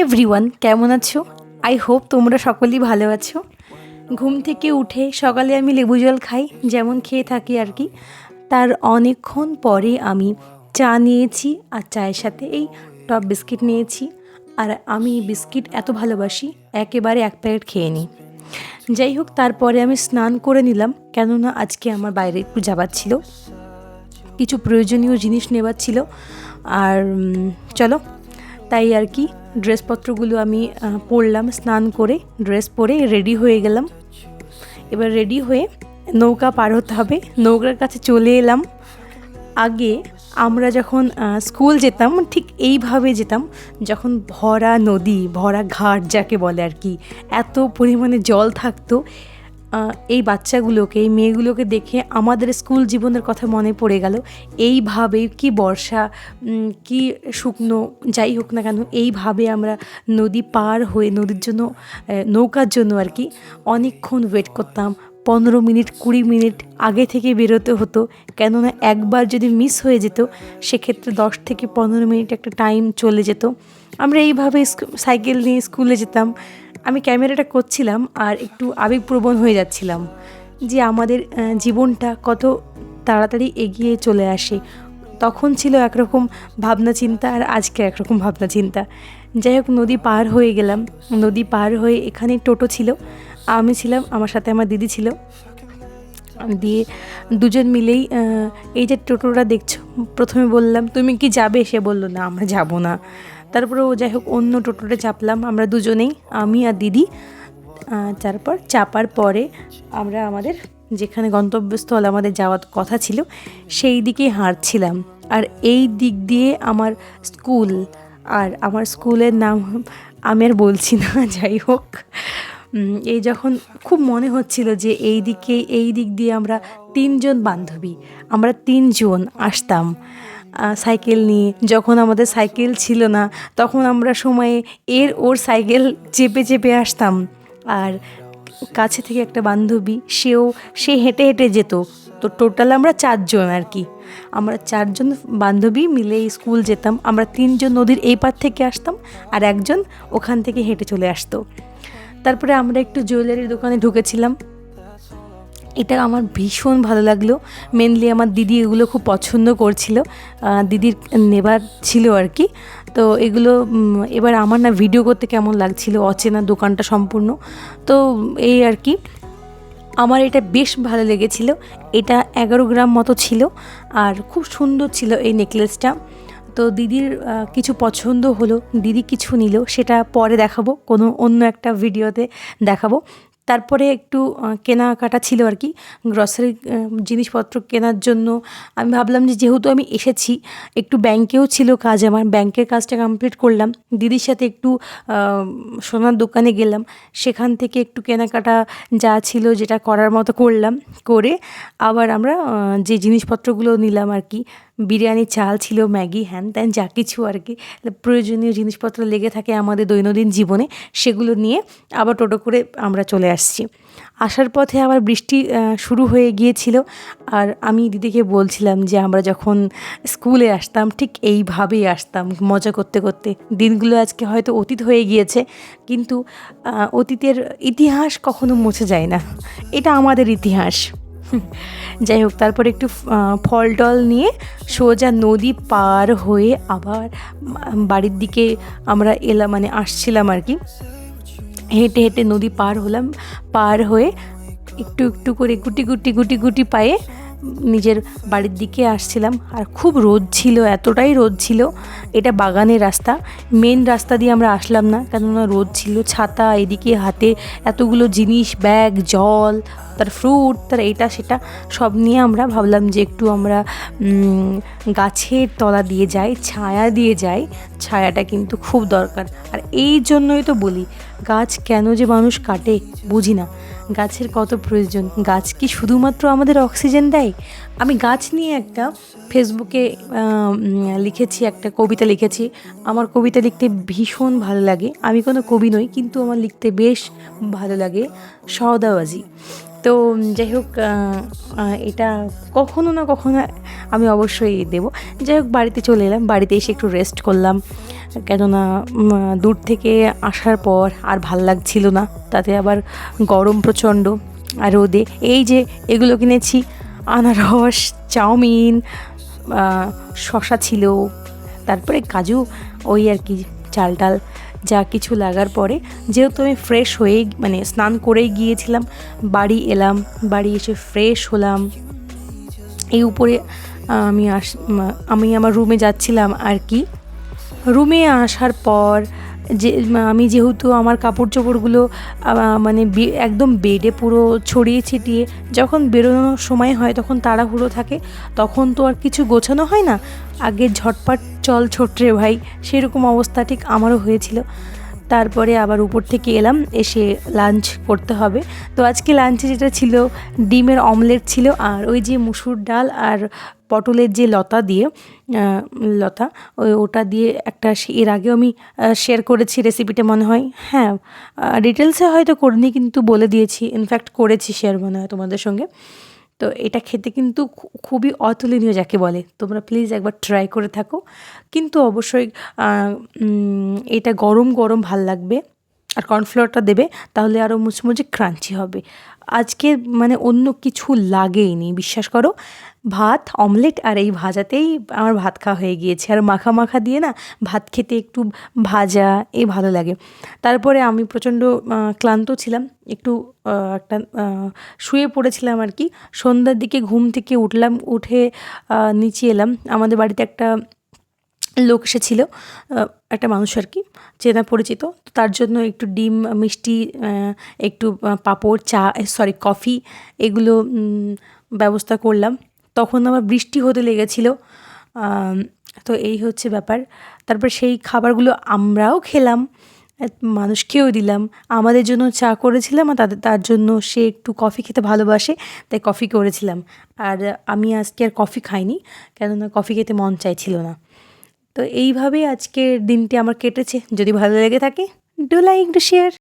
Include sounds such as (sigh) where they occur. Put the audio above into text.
Everyone কেমন আছো? I hope তোমরা সকলেই ভালো আছো। ঘুম থেকে উঠে সকালে আমি লেবু জল খাই, যেমন খেয়ে থাকি আর কি। তার অনেকক্ষণ পরে আমি চা নিয়েছি আর চায়ের সাথে এই টপ বিস্কিট নিয়েছি। আর আমি বিস্কিট এত ভালোবাসি, একেবারে এক প্যাকেট খেয়ে নিই। যাই হোক, তারপরে আমি স্নান করে নিলাম, কেননা আজকে আমার বাইরে একটু যাবার ছিল। কিছু প্রয়োজনীয় জিনিস নেবার ছিল। আর চলো, তাই আর কি। ড্রেসপত্রগুলো আমি পরলাম, স্নান করে ড্রেস পরে রেডি হয়ে গেলাম। এবার রেডি হয়ে নৌকা পার হতে হবে। নৌকার কাছে চলে এলাম। আগে আমরা যখন স্কুল যেতাম, ঠিক এইভাবে যেতাম, যখন ভরা নদী, ভরা ঘাট যাকে বলে আর কি, এত পরিমাণে জল থাকতো এই বাচ্চাগুলোকে, এই মেয়েগুলোকে দেখে আমাদের স্কুল জীবনের কথা মনে পড়ে গেল। এইভাবে কি বর্ষা কি শুকনো যাই হোক না কেন, এইভাবে আমরা নদী পার হয়ে, নদীর জন্য নৌকার জন্য আর কি অনেকক্ষণ ওয়েট করতাম। পনেরো মিনিট, কুড়ি মিনিট আগে থেকে বেরোতে হতো। কেননা একবার যদি মিস হয়ে যেত, সেক্ষেত্রে দশ থেকে পনেরো মিনিট একটা টাইম চলে যেত। আমরা এইভাবে সাইকেল নিয়ে স্কুলে যেতাম। আমি ক্যামেরাটা করছিলাম আর একটু আবেগপ্রবণ হয়ে যাচ্ছিলাম যে আমাদের জীবনটা কত তাড়াতাড়ি এগিয়ে চলে আসে। তখন ছিল একরকম ভাবনা চিন্তা আর আজকে একরকম ভাবনা চিন্তা। যাই হোক, নদী পার হয়ে গেলাম। নদী পার হয়ে এখানে টোটো ছিল। আমি ছিলাম, আমার সাথে আমার দিদি ছিল। দিয়ে দুজন মিলেই এই যে টোটোটা দেখছ, প্রথমে বললাম, তুমি কি যাবে? সে বলল, না, আমরা যাব না। তারপরে ও যাই হোক অন্য টোটোতে চাপলাম। আমরা দুজনেই, আমি আর দিদি। তারপর চাপার পরে আমরা আমাদের যেখানে গন্তব্যস্থল, আমাদের যাওয়ার কথা ছিল, সেই দিকেই হাঁটছিলাম। আর এই দিক দিয়ে আমার স্কুল, আর আমার স্কুলের নাম আমি আর বলছি না (laughs) যাই হোক এই যখন খুব মনে হচ্ছিল যে এই দিকে, এই দিক দিয়ে আমরা তিনজন বান্ধবী, আমরা তিনজন আসতাম। সাইকেল নিয়ে। যখন আমাদের সাইকেল ছিল না, তখন আমরা সময়ে এর ওর সাইকেল চেপে চেপে আসতাম। আর কাছে থেকে একটা বান্ধবী, সেও, সে হেঁটে হেঁটে যেত। তো টোটাল আমরা চারজন আর কি। আমরা চারজন বান্ধবী মিলে স্কুল যেতাম। আমরা তিনজন নদীর এই পার থেকে আসতাম আর একজন ওখান থেকে হেঁটে চলে আসতো। তারপরে আমরা একটু জুয়েলারির দোকানে ঢুকেছিলাম। এটা আমার ভীষণ ভালো লাগল। মেনলি আমার দিদি এগুলো খুব পছন্দ করছিল। দিদির নেবার ছিল আর কি। তো এগুলো এবার আমার না ভিডিও করতে কেমন লাগছিল, অচেনা দোকানটা সম্পূর্ণ। তো এই আর কি, আমার এটা বেশ ভালো লেগেছিল। এটা এগারো গ্রাম মতো ছিল আর খুব সুন্দর ছিল এই নেকলেসটা তো দিদির কিছু পছন্দ হলো, দিদি কিছু নিল, সেটা পরে দেখাবো, কোনো অন্য একটা ভিডিওতে দেখাবো। তারপরে একটু কেনাকাটা ছিল আর কি গ্রসারি জিনিসপত্র কেনার জন্য। আমি ভাবলাম যে যেহেতু আমি এসেছি, একটু ব্যাংকেও ছিল কাজ আমার, ব্যাংকের কাজটা কমপ্লিট করলাম। দিদির সাথে একটু সোনার দোকানে গেলাম, সেখান থেকে একটু কেনাকাটা যা ছিল যেটা করার মতো করলাম, করে আবার আমরা যে জিনিসপত্রগুলো নিলাম আর কি বিরিয়ানি চাল ছিল ম্যাগি, হ্যান ত্যান যা কিছু আর কি। প্রয়োজনীয় জিনিসপত্র লেগে থাকে আমাদের দৈনন্দিন জীবনে, সেগুলো নিয়ে আবার টোটো করে আমরা চলে আসছি। আসার পথে আবার বৃষ্টি শুরু হয়ে গিয়েছিল। আর আমি দিদিকে বলছিলাম যে আমরা যখন স্কুলে আসতাম, ঠিক এইভাবেই আসতাম মজা করতে করতে। দিনগুলো আজকে হয়তো অতীত হয়ে গিয়েছে, কিন্তু অতীতের ইতিহাস কখনো মুছে যায় না। এটা আমাদের ইতিহাস। যাই হোক তারপর একটু ফল টল নিয়ে সোজা নদী পার হয়ে আবার বাড়ির দিকে আমরা এলাম মানে আসছিলাম আর কি। হেঁটে হেঁটে নদী পার হলাম, পার হয়ে একটু একটু করে গুটি গুটি গুটি গুটি পায়ে নিজের বাড়ির দিকে আসছিলাম আর খুব রোদ ছিল, এতটাই রোদ ছিল। এটা বাগানের রাস্তা মেন রাস্তা দিয়ে আমরা আসলাম না, কেননা রোদ ছিল, ছাতা, এদিকে হাতে এতগুলো জিনিস, ব্যাগ, জল, তার ফ্রুট তার এটা সেটা, সব নিয়ে আমরা ভাবলাম যে একটু আমরা গাছের তলা দিয়ে যাই, ছায়া দিয়ে যাই। ছায়াটা কিন্তু খুব দরকার। আর এই জন্যই তো বলি, গাছ কেন যে মানুষ কাটে বুঝি না। গাছের কত প্রয়োজন? গাছ কি শুধুমাত্র আমাদের অক্সিজেন দেয়? আমি গাছ নিয়ে একটা ফেসবুকে লিখেছি, একটা কবিতা লিখেছি। আমার কবিতা লিখতে ভীষণ ভালো লাগে। আমি কোনো কবি নই, কিন্তু আমার লিখতে বেশ ভালো লাগে সওদাবাজি। তো যাই হোক এটা কখনো না কখনো আমি অবশ্যই দেব। যাই হোক, বাড়িতে চলে এলাম। বাড়িতে এসে একটু রেস্ট করলাম। কেননা দূর থেকে আসার পর আর ভালো লাগছিল না। তাতে আবার গরম প্রচণ্ড। আর রোদে এই যে এগুলো কিনেছি, আনারস, চাউমিন শশা ছিল, তারপরে কাজু, ওই আর কি চাল টাল যা কিছু লাগার পরে যেহেতু আমি ফ্রেশ হয়েই মানে স্নান করেই গিয়েছিলাম, বাড়ি এলাম, বাড়ি এসে ফ্রেশ হলাম। এই উপরে আমি আস আমি আমার রুমে যাচ্ছিলাম আর কি। রুমে আসার পর যে, আমি যেহেতু আমার কাপড় চোপড়গুলো মানে একদম বেডে পুরো ছড়িয়ে ছিটিয়ে যখন বেরোনোর সময় হয়, তখন তাড়াহুড়ো থাকে, তখন তো আর কিছু গোছানো হয় না। আগে ঝটপট, চল ছোটরে ভাই। সেরকম অবস্থা ঠিক আমারও হয়েছিল। তারপরে আবার উপর থেকে এলাম, এসে লাঞ্চ করতে হবে। তো আজকে লাঞ্চে যেটা ছিল, ডিমের অমলেট ছিল আর ওই যে মুসুর ডাল আর পটলের যে লতা দিয়ে লতা ওই ওটা দিয়ে একটা এর আগেও আমি শেয়ার করেছি রেসিপিটা মনে হয়। হ্যাঁ ডিটেলসে হয়তো করিনি কিন্তু বলে দিয়েছি। ইনফ্যাক্ট করেছি শেয়ার মনে হয় তোমাদের সঙ্গে। তো এটা খেতে কিন্তু খুবই অতুলনীয় যাকে বলে। তোমরা প্লিজ একবার ট্রাই করে থাকো। কিন্তু অবশ্যই এটা গরম গরম ভালো লাগবে। আর কর্নফ্লাওয়ারটা দেবে, তাহলে আরও মুচমুচে ক্রাঞ্চি হবে। আজকে মানে অন্য কিছু লাগেইনি, বিশ্বাস করো। ভাত, অমলেট আর এই ভাজাতেই আমার ভাত খাওয়া হয়ে গিয়েছে। আর মাখা মাখা দিয়ে না ভাত খেতে একটু ভাজা, এই ভালো লাগে। তারপরে আমি প্রচণ্ড ক্লান্ত ছিলাম। একটু একটা শুয়ে পড়েছিলাম আর কি। সন্ধ্যার দিকে ঘুম থেকে উঠলাম, উঠে নিচে এলাম। আমাদের বাড়িতে একটা লোক এসেছিল একটা মানুষ আর কি, চেনা পরিচিত। তার জন্য একটু ডিম, মিষ্টি একটু পাঁপড়, চা সরি কফি এগুলো ব্যবস্থা করলাম। তখন আবার বৃষ্টি হতে লেগেছিলো তো এই হচ্ছে ব্যাপার। তারপর সেই খাবারগুলো আমরাও খেলাম মানুষকেও দিলাম। আমাদের জন্য চা করেছিলাম আর তাদের, তার জন্য সে একটু কফি খেতে ভালোবাসে, তাই কফি করেছিলাম। আর আমি আজকে আর কফি খাইনি, কেননা কফি খেতে মন চাইছিল না। তো এইভাবেই আজকের দিনটি আমার কেটেছে। যদি ভালো লেগে থাকে ডু লাইক টু শেয়ার